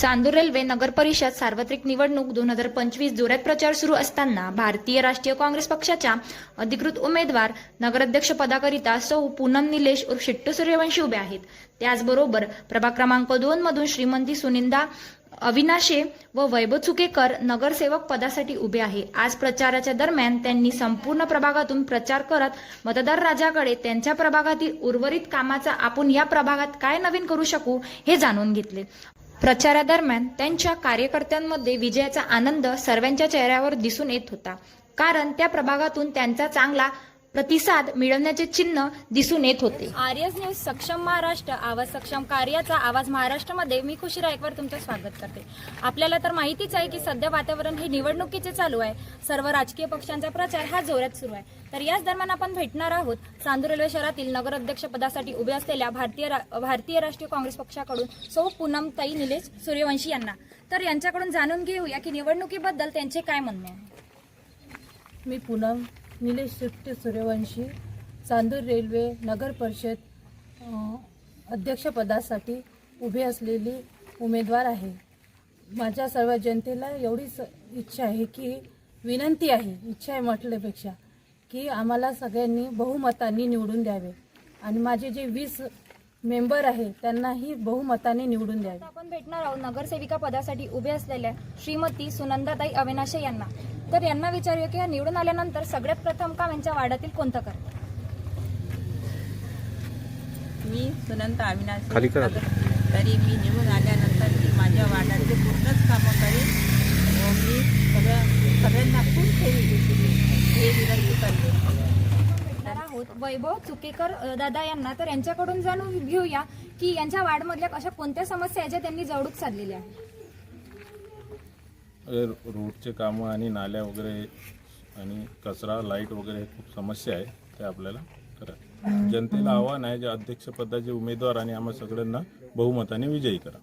Chandur railway नगर परिषद सार्वत्रिक निवडणूक दोन हजार पंचवीस जोरात प्रचार सुरू असताना भारतीय राष्ट्रीय काँग्रेस पक्षाच्या अधिकृत उमेदवार नगराध्यक्ष पदाकरिता सौ पूनम निलेश उर्फ शिट्टू सूर्यवंशी उभे आहेत. त्याचबरोबर प्रभाग क्रमांक दोन मधून श्रीमंती सुनिंदा अविनाशे व वैभव चुकेकर नगरसेवक पदासाठी उभे आहे. आज प्रचाराच्या दरम्यान त्यांनी संपूर्ण प्रभागातून प्रचार करत मतदार राजाकडे त्यांच्या प्रभागातील उर्वरित कामाचा आपण या प्रभागात काय नवीन करू शकू हे जाणून घेतले. प्रचारादरम्यान त्यांच्या कार्यकर्त्यांमध्ये विजयाचा आनंद सर्वांच्या चेहऱ्यावर दिसून येत होता. कारण त्या प्रभागातून त्यांचा चांगला प्रतिसाद मिळवण्याचे चिन्ह दिसून येत होते. आर्यस न्यूज सक्षम महाराष्ट्र आवाज सक्षम कार्याचा आवाज महाराष्ट्रामध्ये. मी खुशी रायकवार तुमचं स्वागत करते. आपल्याला तर माहितीच आहे की सध्या वातावरण हे निवडणुकीचे चालू आहे. सर्व राजकीय पक्षांचा प्रचार हा जोरात सुरू आहे. तर याच दरम्यान आपण भेटणार आहोत चांदूर रेल्वे शहरातील नगराध्यक्ष पदासाठी उभे असलेल्या भारतीय रा- भारतीय राष्ट्रीय काँग्रेस पक्षाकडून सौ पूनमताई निलेश सूर्यवंशी यांना. तर यांच्याकडून जाणून घेऊया की निवडणुकीबद्दल त्यांचे काय म्हणणे आहे. मी पूनम निलेश शिट्टे सूर्यवंशी चांदूर रेल्वे नगर परिषद अध्यक्षपदासाठी उभे असलेली उमेदवार आहे. माझ्या सर्व जनतेला एवढीच इच्छा आहे की विनंती आहे इच्छा आहे म्हटल्यापेक्षा की आम्हाला सगळ्यांनी बहुमतांनी निवडून द्यावे. आणि माझे जे वीस मेंबर आहे त्यांनाही बहुमताने निवडून द्यावे. आपण भेटणार आहोत नगरसेविका पदासाठी उभे असलेल्या श्रीमती सुनंदाताई अविनाशे यांना. तर यांना विचारूया की या निवडून आल्यानंतर सगळ्यात प्रथम काम यांच्या वाड्यातील कोणतं करतात? मी सुनंदा अविनाश. खाली करा. तरी मी निवडून आल्यानंतर मी माझ्या वार्डाचे पूर्णच कामं करेन. व मी सगळ्या सगळ्यांना खूप हे विनंती करते. आहोत वैभव चुकेकर अ, दादा यांना तर यांच्याकडून जाणून घेऊया की यांच्या वार्डमधल्या अशा कोणत्या समस्या आहेत ज्या त्यांनी जवळूक साधलेल्या आहेत? रोडचे कामं आणि नाल्या वगैरे आणि कचरा लाइट वगैरे खूप समस्या आहे ते आपल्याला करा. जनतेला आव्हान आहे जे अध्यक्षपदाचे उमेदवार आणि आम्हा सगळ्यांना बहुमताने विजयी करा.